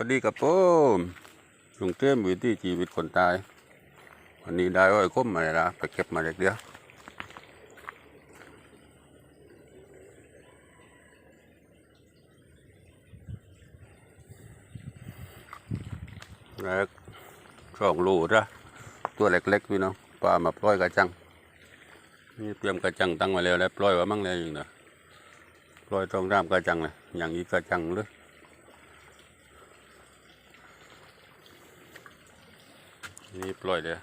วัสดีกับผมลุงเต้มวิธีชีวิตคนตาย วันนี้ได้อ้อยก้มมาแล้วไปเก็บมาเด็กเดียวแล้วสองลูจ้ะตัวเล็กๆพี่น้องปลามาปล่อยกระจังนี่เตรียมกระจังตั้งไว้แล้วแล้วปล่อยไว้มั่งเลยอย่างเดียวปล่อยต้องรามกระจังเลยอย่างอีกกระจังเลย นี่ปล่อยเดี๋ย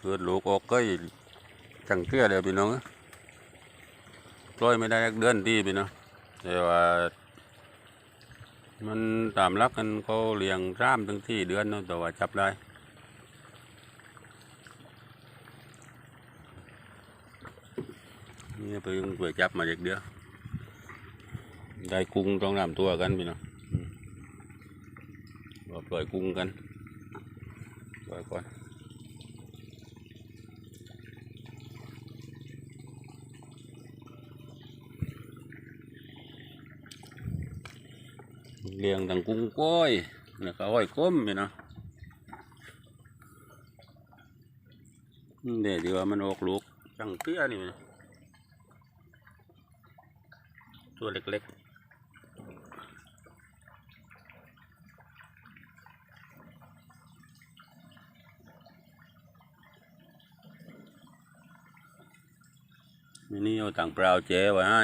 เกิดลูกออกก็จังเตี้ยเลยพี่น้องปล่อยไม่ได้เดือนดีพี่น้องแต่ว่า มันตามรักกันเขาเลี้ยงร่ามถึงที่เดือนนะแต่ว่าจับได้นี่เพิ่งไปจับมาเด็กเดียวได้กุ้งต้องนำตัวกันพี่น้อง ล่อยกุ้งกันปล่อยก่อนเลี้ยงดังกุ้งก้อยแล้วก็อ้อยก้มพี่เนาะเดี๋ยวดี๋ยวมันออกลูกจังเตี้ยนี่พี่น้องตัวเล็กๆ มินี่เอาต่างเปล่าเจ๊ไว้ให้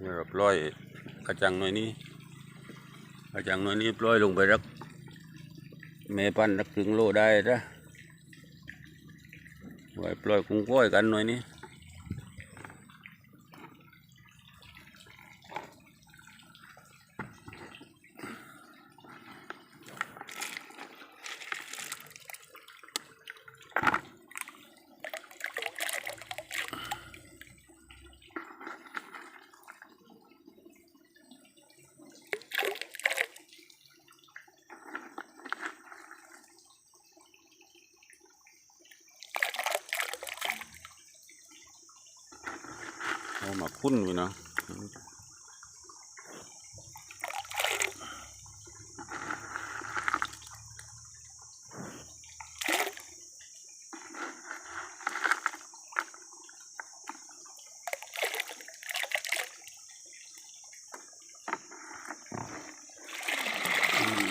นี่เราปล่อยกระจังหน่อยนี้กระจังหน่อยนี้ปล่อยลงไปรักเมปันรักถึงโลได้นะไว้ปล่อยกุ้งก้อยกันหน่อยนี้ มาคุ้นไปเนาะอื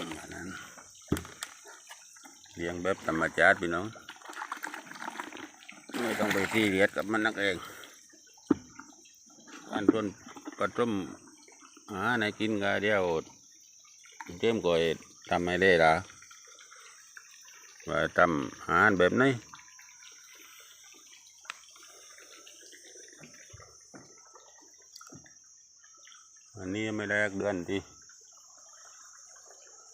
มอันนั้นเลี้ยงแบบธรรมชาติพี่น้อง ไม่ต้องไปซีเรียสกับมันนักเอง อันต้นกระต้มหาในกินกาเดียวเต็มก่อยทำไม่ได้ละว่าทำอาหารแบบนี้อันนี้ไม่ได้เดือนที่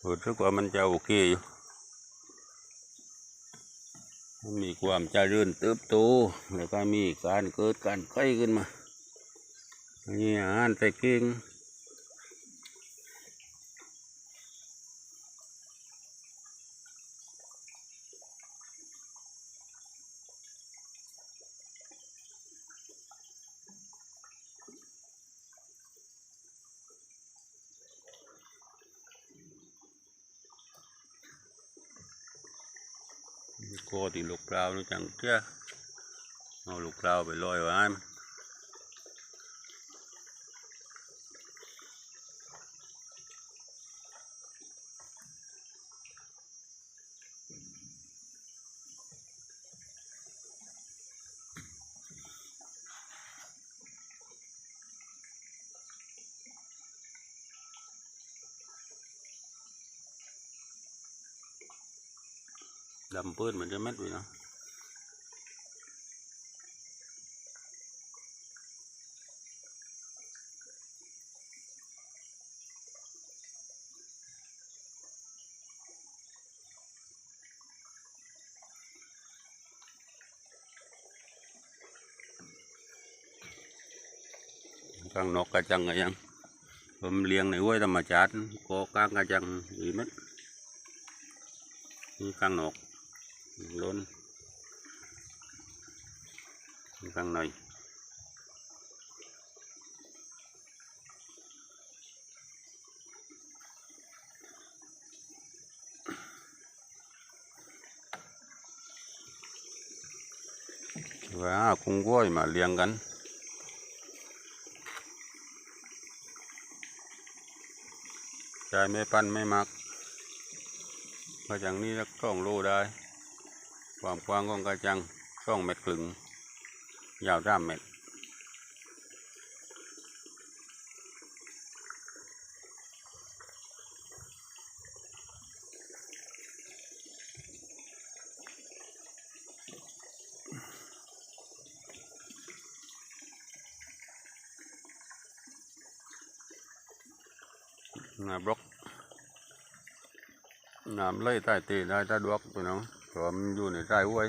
รู้สึกว่ามันจะโอเคอยู่มีความเจริญเติบโตแล้วก็มีการเกิดการไข้ขึ้นมา นี่อาหารใส่เก่งโคติลูกเปล่านี่จังเจ้าเอาลูกเปล่าไปลอยไว้ ดำเปื้อนเหมันจะเม็ดไปเนาะกางนกกระจังกระยังผมเลี้ยงในห้วยธรรมชาติก็กางกระจังอีเม็ดนี่กางนก ล้นข้างในว่าคุ้งกล้วยมาเลี้ยงกันใจไม่ปั้นไม่มักกระจังนี้แล้วกล้องโลได้ ความกว้างของกระจังช่องเม็ดครึ่งยาวสามเม็ดนาบล็อกน้ำไหลใต้ตีได้ถ้าดวกไปน้อง เพราะว่ามันอยู่ในใต้ห้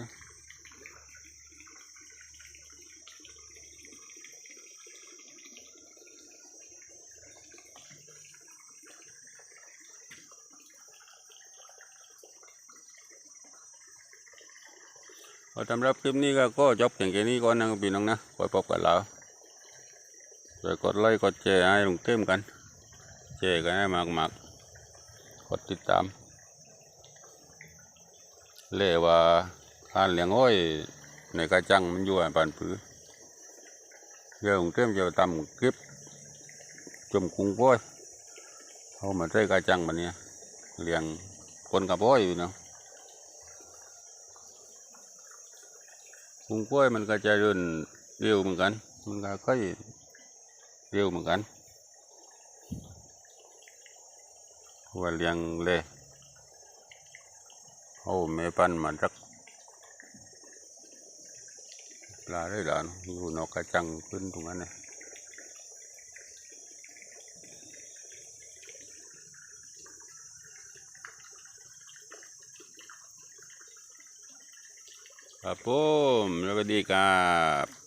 พอสำหรับคลิปนี้ก็ก็จบเพียงแค่นี้ก่อนนะครับพี่น้องนะไว้พบกันแล้วช่วยกดไลค์กดแชร์ให้ลุงเต็มกันแชร์กันให้มากมากๆกดติดตาม เล่ว่าการเลี้ยงอ้อยในกระจังมันอยู่อันปานผือเดี๋ยวลุงเต็มจะทำคลิปจมกุ้งก้อยเอามาใส่กระจังมันเนี้ยเลี้ยงคนกับอ้อยอยู่เนาะกุ้งกล้วยมันก็จะเดินเร็วเหมือนกัน มันก็ค่อยเร็วเหมือนกันว่าเลี้ยงเลย เอาแม่ปันมาสักปลาได้หลานอยู่นอกกระจังขึ้นตรงนั้นนะครับผมสวัสดีครับ